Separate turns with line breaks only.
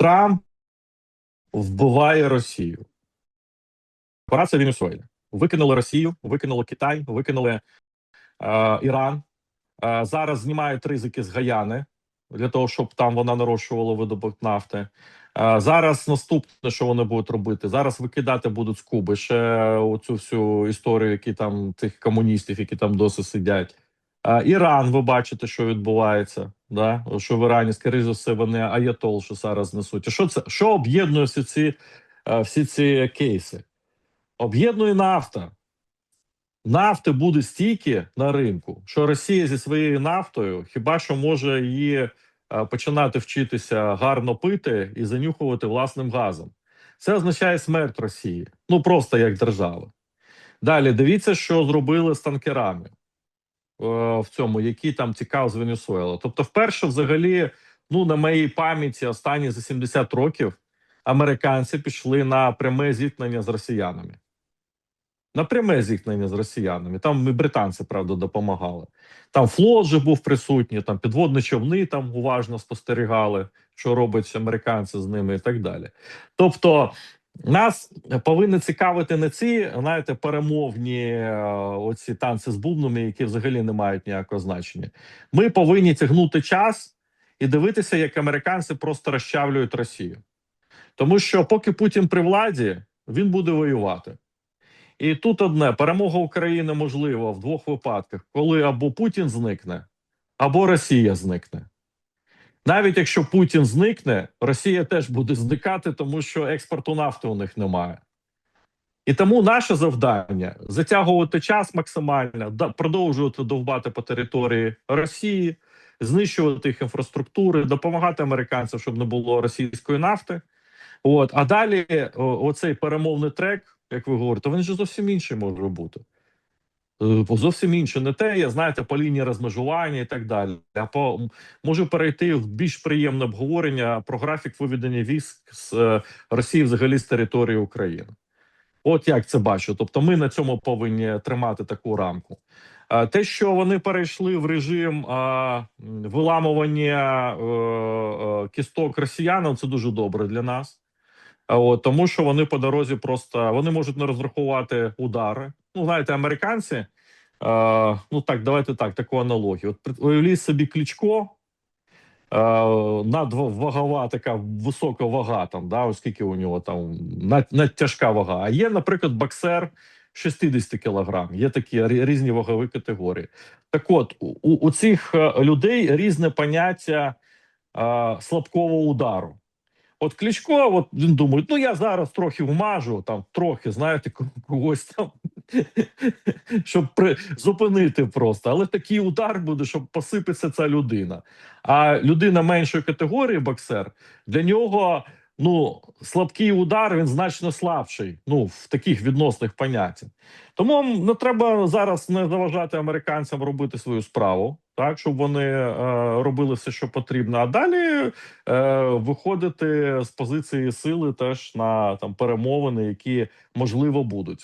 Трамп вбиває Росію. Операція в Венесуелі. Викинули Росію, викинули Китай, викинули е, Іран. Е, зараз знімають ризики з Гаяни для того, щоб там вона нарощувала видобут нафти. Е, зараз наступне, що вони будуть робити, зараз викидати будуть з Куби ще оцю всю історію, які там тих комуністів, які там досі сидять. Е, Іран, ви бачите, що відбувається. Да? Що в Ірані, скоріше за все, вони аятол, що зараз несуть. І що це що об'єднує всі ці, е, всі ці кейси? Об'єднує нафта. Нафти буде стільки на ринку, що Росія зі своєю нафтою хіба що може її е, починати вчитися гарно пити і занюхувати власним газом. Це означає смерть Росії. Ну просто як держави. Далі дивіться, що зробили з танкерами в цьому, які там цікав з Венесуела. Тобто, вперше, взагалі, ну на моїй пам'яті, останні за 70 років американці пішли на пряме зіткнення з росіянами. На пряме зіткнення з росіянами. Там і британці, правда, допомагали. Там флот же був присутній, там підводні човни там уважно спостерігали, що робить американці з ними, і так далі. Тобто, нас повинні цікавити не ці, знаєте, перемовні е, оці танці з бубнами, які взагалі не мають ніякого значення. Ми повинні тягнути час і дивитися, як американці просто розчавлюють Росію. Тому що, поки Путін при владі, він буде воювати. І тут одне: перемога України можлива в двох випадках, коли або Путін зникне, або Росія зникне. Навіть якщо Путін зникне, Росія теж буде зникати, тому що експорту нафти у них немає. І тому наше завдання затягувати час максимально, продовжувати довбати по території Росії, знищувати їх інфраструктури, допомагати американцям, щоб не було російської нафти. От, а далі оцей перемовний трек, як ви говорите, він же зовсім інший може бути. Е, Зовсім інше, не те, я знаєте, по лінії розмежування і так далі. А по м- може перейти в більш приємне обговорення про графік виведення військ з е, Росії взагалі з території України. От як це бачу. Тобто, ми на цьому повинні тримати таку рамку. Те, що вони перейшли в режим е, виламування е, е, кісток росіянам, це дуже добре для нас. А От, тому що вони по дорозі просто вони можуть не розрахувати удари. Ну, знаєте, американці. Е, ну так, давайте так, таку аналогію. От уявіть собі Кличко, е, надвагова така висока вага, там, да, оскільки у нього там над, надтяжка вага. А є, наприклад, боксер 60 кілограм. Є такі різні вагові категорії. Так от, у, у цих е, людей різне поняття е, слабкого удару. От Кличко, от він думає, ну я зараз трохи вмажу, там трохи, знаєте, когось там, щоб при, зупинити просто. Але такий удар буде, щоб посипеться ця людина. А людина меншої категорії, боксер, для нього ну, слабкий удар він значно слабший. Ну, в таких відносних поняттях. Тому не треба зараз не заважати американцям робити свою справу, так щоб вони е, робили все, що потрібно. А далі е, виходити з позиції сили теж на там перемовини, які можливо будуть.